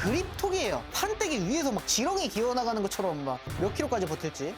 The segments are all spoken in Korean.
그립톡이에요. 판때기 위에서 막 지렁이 기어나가는 것처럼 막 몇 킬로까지 버틸지.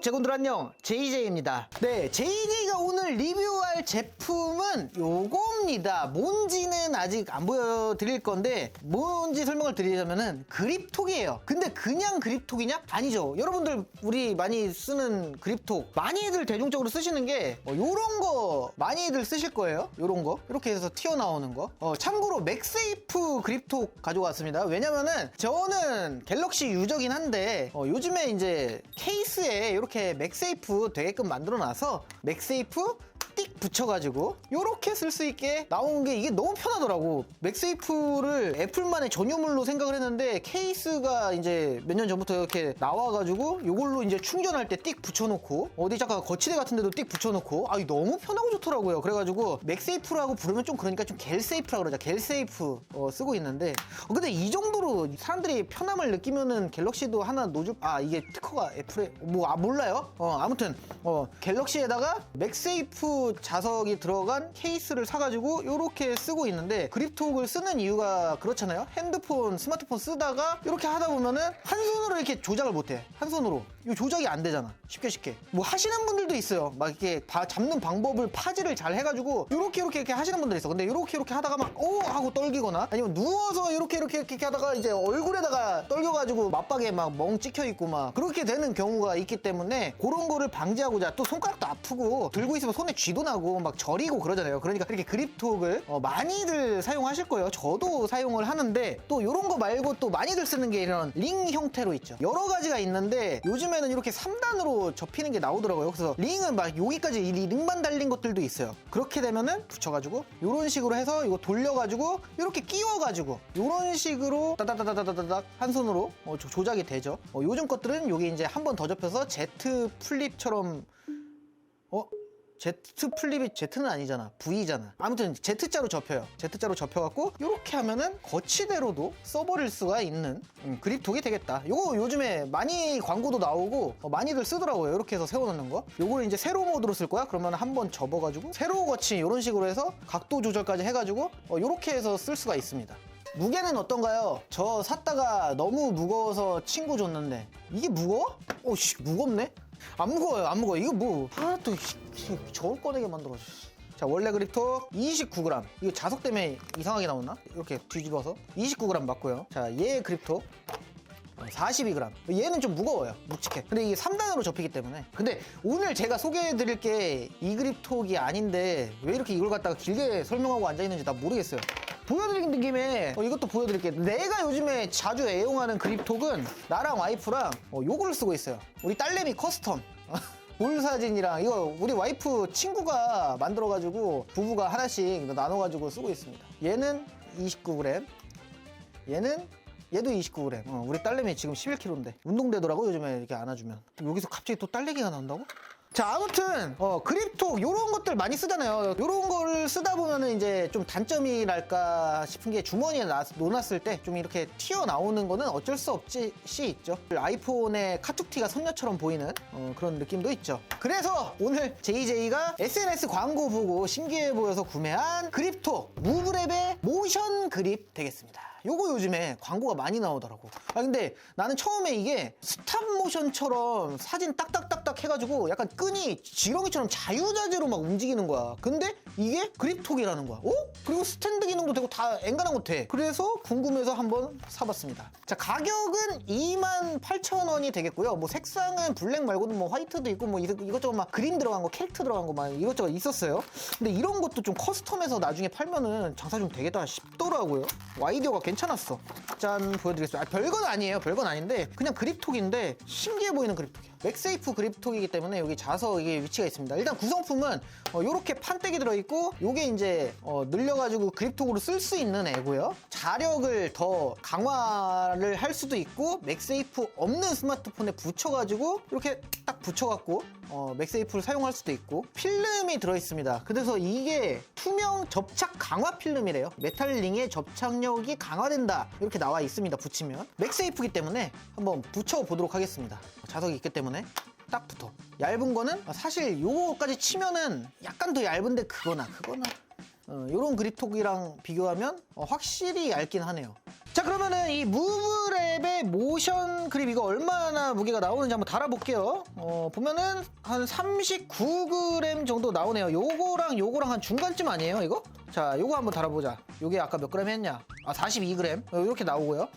제군들 안녕. JJ입니다. 네 JJ가 오늘 리뷰할 제품은 요겁니다. 뭔지는 아직 안 보여드릴 건데 뭔지 설명을 드리자면은 그립톡이에요. 근데 그냥 그립톡이냐? 아니죠. 여러분들 우리 많이 쓰는 그립톡. 많이들 대중적으로 쓰시는 게 어, 요런 거 많이들 쓰실 거예요. 요런 거. 이렇게 해서 튀어나오는 거. 어, 참고로 맥세이프 그립톡 가져왔습니다. 왜냐면은 저는 갤럭시 유저긴 한데 어, 요즘에 이제 케이스에 이렇게 맥세이프 되게끔 만들어 놔서 맥세이프 띡 붙여가지고 이렇게 쓸 수 있게 나온 게 이게 너무 편하더라고. 맥세이프를 애플만의 전유물로 생각을 했는데 케이스가 이제 몇 년 전부터 이렇게 나와가지고 이걸로 이제 충전할 때 띡 붙여놓고 어디 잠깐 거치대 같은 데도 띡 붙여놓고 아 너무 편하고 좋더라고요. 그래가지고 맥세이프라고 부르면 좀 그러니까 좀 갤세이프라 그러자. 갤세이프 어, 쓰고 있는데. 어, 근데 이 정도로 사람들이 편함을 느끼면은 갤럭시도 하나 노줄 아 이게 특허가 애플에 뭐 아, 몰라요? 어 아무튼 어 갤럭시에다가 맥세이프 자석이 들어간 케이스를 사가지고 이렇게 쓰고 있는데 그립톡을 쓰는 이유가 그렇잖아요. 핸드폰 스마트폰 쓰다가 이렇게 하다 보면은 한 손으로 이렇게 조작을 못해. 한 손으로 이 조작이 안 되잖아. 쉽게 쉽게. 뭐 하시는 분들도 있어요. 막 이렇게 바- 잡는 방법을 파지를 잘 해가지고 이렇게 이렇게 이렇게 하시는 분들 있어. 근데 이렇게 이렇게 하다가 막 오 하고 떨기거나 아니면 누워서 이렇게 이렇게 이렇게 하다가 이제 얼굴에다가 떨겨가지고 맞박에 막 멍 찍혀 있고 막 그렇게 되는 경우가 있기 때문에 그런 거를 방지하고자 또 손가락도 아프고 들고 있으면 손에 쥐도 나고 막 저리고 그러잖아요. 그러니까 이렇게 그립톡을 어, 많이들 사용하실 거예요. 저도 사용을 하는데 또 이런 거 말고 또 많이들 쓰는 게 이런 링 형태로 있죠. 여러 가지가 있는데 요즘에 는 이렇게 3단으로 접히는 게 나오더라고요. 그래서 링은 막 여기까지 이 링만 달린 것들도 있어요. 그렇게 되면은 붙여가지고 이런 식으로 해서 이거 돌려가지고 이렇게 끼워가지고 이런 식으로 따다다다다다닥 한 손으로 어, 조- 조작이 되죠. 어, 요즘 것들은 여기 이제 한 번 더 접혀서 Z 플립처럼 어? Z 플립이 Z는 아니잖아. V잖아. 아무튼 Z자로 접혀요. Z자로 접혀갖고 이렇게 하면은 거치대로도 써버릴 수가 있는 음, 그립톡이 되겠다. 요거 요즘에 많이 광고도 나오고 어, 많이들 쓰더라고요. 이렇게 해서 세워놓는 거. 요거를 이제 세로 모드로 쓸 거야. 그러면 한번 접어가지고 세로 거치 이런 식으로 해서 각도 조절까지 해가지고 어, 이렇게 해서 쓸 수가 있습니다. 무게는 어떤가요? 저 샀다가 너무 무거워서 친구 줬는데 이게 무거워? 오씨 무겁네? 안 무거워요 안 무거워 이거 뭐아또 저울 꺼내게 만들어 자 원래 그립톡 29g 이거 자석 때문에 이상하게 나오나? 이렇게 뒤집어서 29g 맞고요 자 얘 그립톡 42g. 얘는 좀 무거워요. 묵직해. 근데 이게 3단으로 접히기 때문에. 근데 오늘 제가 소개해드릴 게 이 그립톡이 아닌데 왜 이렇게 이걸 갖다가 길게 설명하고 앉아있는지 나 모르겠어요. 보여드리는 김에 어, 이것도 보여드릴게요. 내가 요즘에 자주 애용하는 그립톡은 나랑 와이프랑 어, 요거를 쓰고 있어요. 우리 딸내미 커스텀. 볼 사진이랑 이거 우리 와이프 친구가 만들어가지고 부부가 하나씩 나눠가지고 쓰고 있습니다. 얘는 29g, 얘는 얘도 29g. 어, 우리 딸내미 지금 11kg인데 운동되더라고 요즘에 이렇게 안아주면. 여기서 갑자기 또 딸내기가 나온다고? 자 아무튼 어, 그립톡 요런 것들 많이 쓰잖아요. 요런 거를 쓰다 보면은 이제 좀 단점이랄까 싶은 게 주머니에 놔- 놓았을 때 좀 이렇게 튀어나오는 거는 어쩔 수 없이 있죠. 아이폰의 카툭티가 선녀처럼 보이는 어, 그런 느낌도 있죠. 그래서 오늘 JJ가 SNS 광고 보고 신기해 보여서 구매한 그립톡 무브랩의 모션 그립 되겠습니다 요거 요즘에 광고가 많이 나오더라고. 아 근데 나는 처음에 이게 스탑 모션처럼 사진 딱딱딱딱 해가지고 약간 끈이 지렁이처럼 자유자재로 막 움직이는 거야. 근데 이게 그립톡이라는 거야. 어? 그리고 스탠드 기능도 되고 다 앵간한 것 같아 그래서 궁금해서 한번 사봤습니다. 자 가격은 28,000원이 되겠고요. 뭐 색상은 블랙 말고도 뭐 화이트도 있고 뭐 이것- 이것저것 막 그림 들어간 거 캐릭터 들어간 거 막 이것저것 있었어요. 근데 이런 것도 좀 커스텀해서 나중에 팔면은 장사 좀 되겠다 싶더라고요. 아이디어가 괜찮았어. 짠 보여드리겠습니다. 아, 별건 아니에요. 별건 아닌데 그냥 그립톡인데 신기해 보이는 그립톡이야 맥세이프 그립톡이기 때문에 여기 자석이 위치가 있습니다. 일단 구성품은 이렇게 판때기 들어있고 요게 이제 어, 늘려가지고 그립톡으로 쓸 수 있는 애고요. 자력을 더 강화를 할 수도 있고 맥세이프 없는 스마트폰에 붙여가지고 이렇게 딱 붙여갖고 어, 맥세이프를 사용할 수도 있고 필름이 들어있습니다. 그래서 이게 투명 접착 강화 필름이래요. 메탈링의 접착력이 강화된다. 이렇게 나와 있습니다 붙이면. 맥세이프기 때문에 한번 붙여보도록 하겠습니다. 자석이 있기 때문에 딱 붙어. 얇은 거는 아, 사실 요거까지 치면은 약간 더 얇은데 그거나 그거나. 어, 요런 그립톡이랑 비교하면 어, 확실히 얇긴 하네요. 자 그러면은 이 무브 랩의 모션 그립 이거 얼마나 무게가 나오는지 한번 달아볼게요. 어, 보면은 한 39g 정도 나오네요. 요거랑 요거랑 한 중간쯤 아니에요 이거? 자 요거 한번 달아보자. 요게 아까 몇 g 했냐? 아 42g 어, 이렇게 나오고요.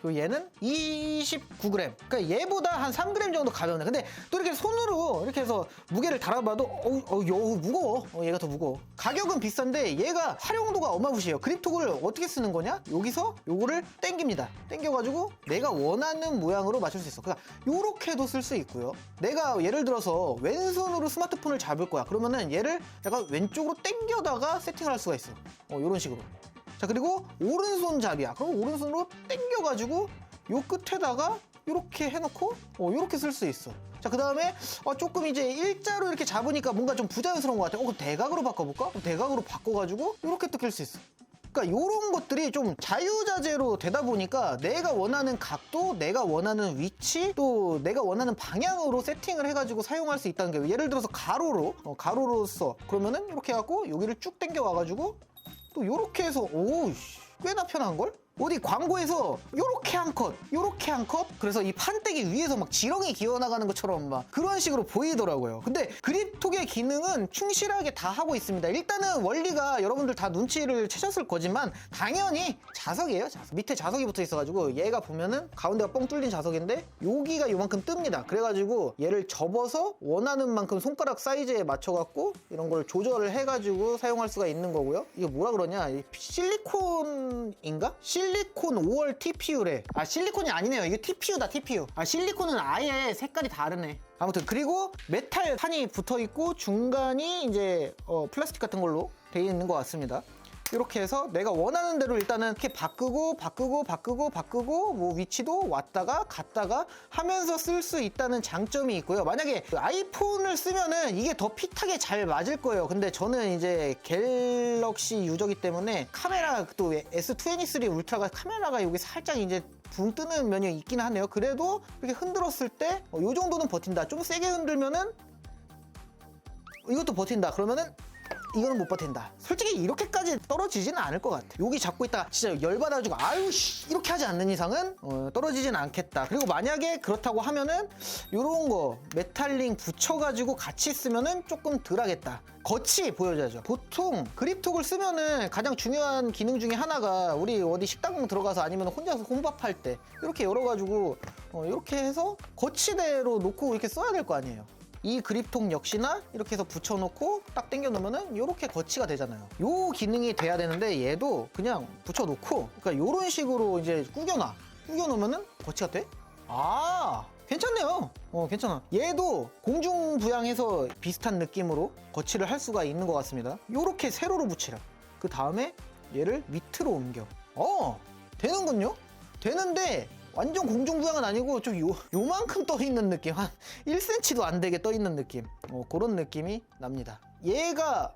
그리고 얘는 29g. 그러니까 얘보다 한 3g 정도 가벼운데. 근데 또 이렇게 손으로 이렇게 해서 무게를 달아봐도 어우, 어우, 여 무거워. 어, 얘가 더 무거워. 가격은 비싼데 얘가 활용도가 어마무시해요. 그립톡을 어떻게 쓰는 거냐? 여기서 요거를 땡깁니다. 땡겨가지고 내가 원하는 모양으로 맞출 수 있어. 그러니까 요렇게도 쓸 수 있고요. 내가 예를 들어서 왼손으로 스마트폰을 잡을 거야. 그러면은 얘를 약간 왼쪽으로 땡겨다가 세팅을 할 수가 있어. 어, 요런 식으로. 자 그리고 오른손 잡이야. 그럼 오른손으로 당겨가지고 요 끝에다가 이렇게 해놓고 어, 이렇게 쓸 수 있어. 자 그 다음에 어, 조금 이제 일자로 이렇게 잡으니까 뭔가 좀 부자연스러운 것 같아. 어 그럼 대각으로 바꿔볼까? 그럼 대각으로 바꿔가지고 이렇게 또낄수 있어. 그러니까 이런 것들이 좀 자유자재로 되다 보니까 내가 원하는 각도, 내가 원하는 위치, 또 내가 원하는 방향으로 세팅을 해가지고 사용할 수 있다는 게 예를 들어서 가로로 어, 가로로 써 그러면은 이렇게 해갖고 여기를 쭉 당겨 와가지고 또 요렇게 해서 오우 씨, 꽤나 편한 걸? 어디 광고에서 요렇게 한 컷, 요렇게 한 컷? 그래서 이 판때기 위에서 막 지렁이 기어나가는 것처럼 막 그런 식으로 보이더라고요. 근데 그립톡의 기능은 충실하게 다 하고 있습니다. 일단은 원리가 여러분들 다 눈치를 채셨을 거지만 당연히 자석이에요. 자석. 밑에 자석이 붙어 있어가지고 얘가 보면은 가운데가 뻥 뚫린 자석인데 여기가 요만큼 뜹니다. 그래가지고 얘를 접어서 원하는 만큼 손가락 사이즈에 맞춰갖고 이런 걸 조절을 해가지고 사용할 수가 있는 거고요. 이게 뭐라 그러냐? 이 실리콘인가? 실 리콘 5월 TPU래. 아 실리콘이 아니네요. 이게 TPU다 TPU. 아 실리콘은 아예 색깔이 다르네. 아무튼 그리고 메탈 판이 붙어 있고 중간이 이제 어, 플라스틱 같은 걸로 되어 있는 것 같습니다. 이렇게 해서 내가 원하는 대로 일단은 이렇게 바꾸고 바꾸고 바꾸고 바꾸고 뭐 위치도 왔다가 갔다가 하면서 쓸 수 있다는 장점이 있고요. 만약에 그 아이폰을 쓰면은 이게 더 핏하게 잘 맞을 거예요. 근데 저는 이제 갤럭시 유저기 때문에 카메라 또 S23 울트라가 카메라가 여기 살짝 이제 붕 뜨는 면이 있긴 하네요. 그래도 이렇게 흔들었을 때이 정도는 버틴다. 좀 세게 흔들면은 이것도 버틴다. 그러면은 이거는 못 버틴다. 솔직히 이렇게까지 떨어지지는 않을 것 같아. 여기 잡고 있다 진짜 열받아가지고 아유 씨 이렇게 하지 않는 이상은 어, 떨어지진 않겠다. 그리고 만약에 그렇다고 하면은 요런 거 메탈링 붙여가지고 같이 쓰면은 조금 덜 하겠다. 겉이 보여줘야죠. 보통 그립톡을 쓰면은 가장 중요한 기능 중에 하나가 우리 어디 식당 들어가서 아니면 혼자서 혼밥할 때 이렇게 열어가지고 어, 이렇게 해서 거치대로 놓고 이렇게 써야 될 거 아니에요. 이 그립통 역시나 이렇게 해서 붙여놓고 딱 당겨 놓으면은 이렇게 거치가 되잖아요. 요 기능이 돼야 되는데 얘도 그냥 붙여놓고 그러니까 요런 식으로 이제 구겨놔. 구겨 놓으면은 거치가 돼? 아 괜찮네요. 어 괜찮아. 얘도 공중 부양해서 비슷한 느낌으로 거치를 할 수가 있는 것 같습니다. 요렇게 세로로 붙이라. 그 다음에 얘를 밑으로 옮겨. 어 되는군요. 되는데 완전 공중부양은 아니고 좀 요, 요만큼 떠 있는 느낌. 한 1cm도 안 되게 떠 있는 느낌. 어, 그런 느낌이 납니다. 얘가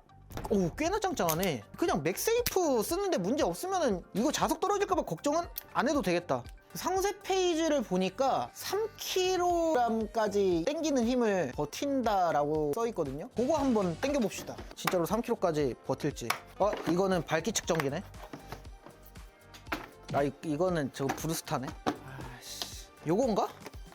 오 꽤나 짱짱하네. 그냥 맥세이프 쓰는데 문제 없으면은 이거 자석 떨어질까봐 걱정은 안 해도 되겠다. 상세 페이지를 보니까 3kg까지 당기는 힘을 버틴다라고 써 있거든요. 그거 한번 당겨 봅시다. 진짜로 3kg까지 버틸지. 어 이거는 밝기 측정기네. 아 이, 이거는 저 브루스타네 요건가?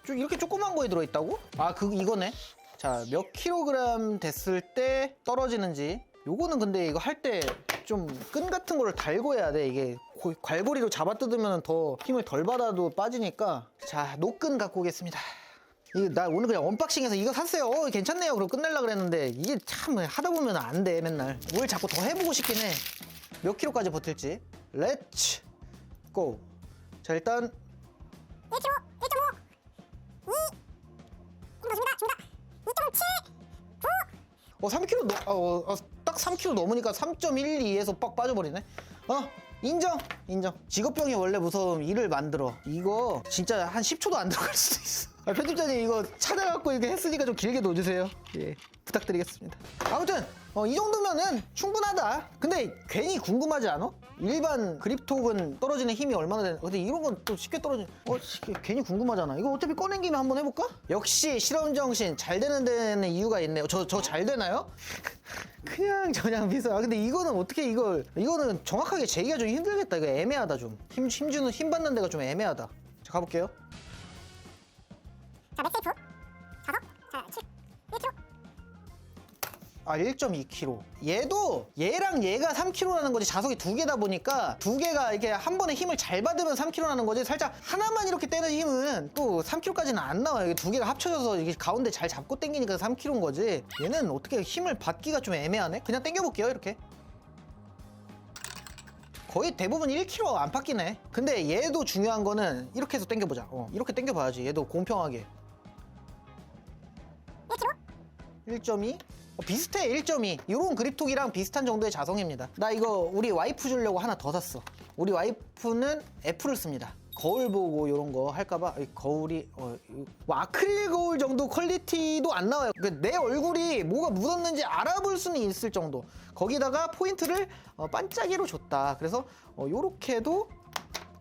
좀 이렇게 조그만 거에 들어있다고? 아 그 이거네. 자 몇 킬로그램 됐을 때 떨어지는지. 요거는 근데 이거 할 때 좀 끈 같은 거를 달고 해야 돼. 이게 고- 괄고리로 잡아 뜯으면 더 힘을 덜 받아도 빠지니까. 자 노끈 갖고 오겠습니다. 이거 나 오늘 그냥 언박싱해서 이거 샀어요. 어, 괜찮네요. 그럼 끝낼라 그랬는데 이게 참 하다 보면 안 돼 맨날. 뭘 자꾸 더 해보고 싶긴 해 몇 킬로까지 버틸지. 렛츠 고. 자 일단 1kg, 1.5, 2, 좀더 줍니다, 줍니다. 2.7, 9, 어 3kg 넘, 어, 어, 딱 3kg 넘으니까 3.12에서 빡 빠져버리네. 어 인정 인정. 직업병이 원래 무서움 일을 만들어. 이거 진짜 한 10초도 안 들어갈 수도 있어. 아, 편집자님 이거 찾아갖고 이렇게 했으니까 좀 길게 넣어주세요. 예, 부탁드리겠습니다. 아무튼 어, 이 정도면은 충분하다. 근데 괜히 궁금하지 않아? 일반 그립톡은 떨어지는 힘이 얼마나 되는? 근데 이런 건 또 쉽게 떨어지. 어, 괜히 궁금하잖아. 이거 어차피 꺼낸 김에 한번 해볼까? 역시 실험 정신 잘 되는 데는 이유가 있네요. 저 저 잘 되나요? 그냥 저냥 비싸. 아, 근데 이거는 어떻게 이걸 이거는 정확하게 재기가 좀 힘들겠다. 이거 애매하다 좀. 힘 힘주는 힘 받는 데가 좀 애매하다. 자 가볼게요. 자, 맥세이프. 아 1.2kg 얘도 얘랑 얘가 3kg라는 거지. 자석이 두 개다 보니까 두 개가 이렇게 한 번에 힘을 잘 받으면 3kg라는 거지. 살짝 하나만 이렇게 떼는 힘은 또 3kg까지는 안 나와요. 이게 두 개가 합쳐져서 이게 가운데 잘 잡고 당기니까 3kg인 거지. 얘는 어떻게 힘을 받기가 좀 애매하네? 그냥 당겨 볼게요 이렇게. 거의 대부분 1kg 안팎이네 근데 얘도 중요한 거는 이렇게 해서 당겨보자. 어, 이렇게 당겨봐야지 얘도 공평하게. 1kg. 1.2? 어, 비슷해 1.2 이런 그립톡이랑 비슷한 정도의 자성입니다. 나 이거 우리 와이프 주려고 하나 더 샀어. 우리 와이프는 애플을 씁니다. 거울 보고 이런 거 할까봐. 이 거울이 어, 아크릴 거울 정도 퀄리티도 안 나와요. 그내 얼굴이 뭐가 묻었는지 알아볼 수는 있을 정도. 거기다가 포인트를 어, 반짝이로 줬다. 그래서 어, 요렇게도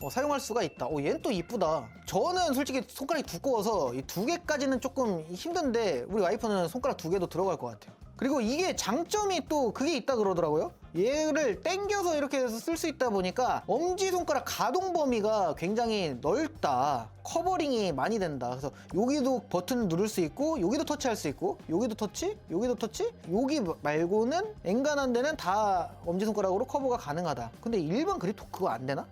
어, 사용할 수가 있다. 오, 얘는 또 이쁘다. 저는 솔직히 손가락이 두꺼워서 이 두 개까지는 조금 힘든데 우리 와이프는 손가락 두 개도 들어갈 것 같아요. 그리고 이게 장점이 또 그게 있다 그러더라고요. 얘를 당겨서 이렇게 해서 쓸 수 있다 보니까 엄지손가락 가동 범위가 굉장히 넓다. 커버링이 많이 된다. 그래서 여기도 버튼 누를 수 있고 여기도 터치할 수 있고 여기도 터치, 여기도 터치, 여기 말고는 엔간한 데는 다 엄지손가락으로 커버가 가능하다. 근데 일반 그립톡 그거 안 되나?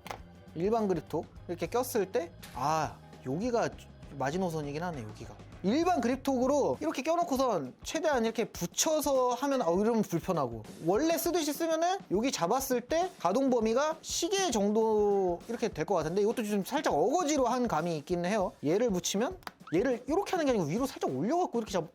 일반 그립톡 이렇게 꼈을 때 아 여기가 마지노선이긴 하네 여기가 일반 그립톡으로 이렇게 껴놓고선 최대한 이렇게 붙여서 하면 아 이러면 불편하고 원래 쓰듯이 쓰면은 여기 잡았을 때 가동 범위가 시계 정도 이렇게 될 것 같은데 이것도 좀 살짝 어거지로 한 감이 있긴 해요 얘를 붙이면 얘를 이렇게 하는 게 아니고 위로 살짝 올려갖고 이렇게 잡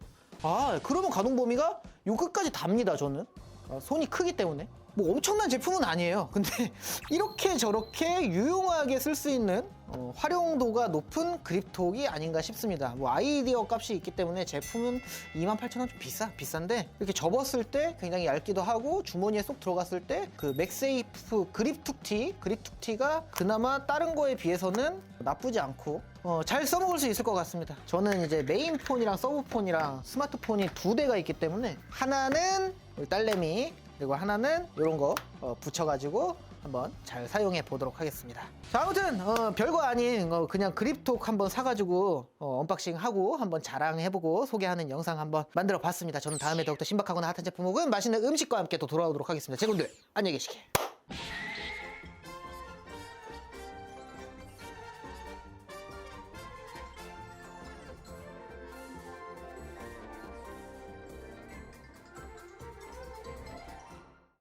아, 그러면 가동 범위가 요 끝까지 답니다, 저는. 아, 손이 크기 때문에. 뭐 엄청난 제품은 아니에요. 근데 이렇게 저렇게 유용하게 쓸 수 있는 어, 활용도가 높은 그립톡이 아닌가 싶습니다. 뭐 아이디어 값이 있기 때문에 제품은 28,000원 좀 비싸, 비싼데 이렇게 접었을 때 굉장히 얇기도 하고 주머니에 쏙 들어갔을 때 그 맥세이프 그립툭티, 그립툭티가 그나마 다른 거에 비해서는 나쁘지 않고 어, 잘 써먹을 수 있을 것 같습니다. 저는 이제 메인폰이랑 서브폰이랑 스마트폰이 두 대가 있기 때문에 하나는 딸내미 그리고 하나는 이런 거 어, 붙여가지고 한번 잘 사용해 보도록 하겠습니다. 자, 아무튼 어, 별거 아닌 어, 그냥 그립톡 한번 사가지고 어, 언박싱 하고 한번 자랑해보고 소개하는 영상 한번 만들어 봤습니다. 저는 다음에 더욱더 신박하거나 핫한 제품 혹은 맛있는 음식과 함께 또 돌아오도록 하겠습니다. 제군들 안녕히 계시게.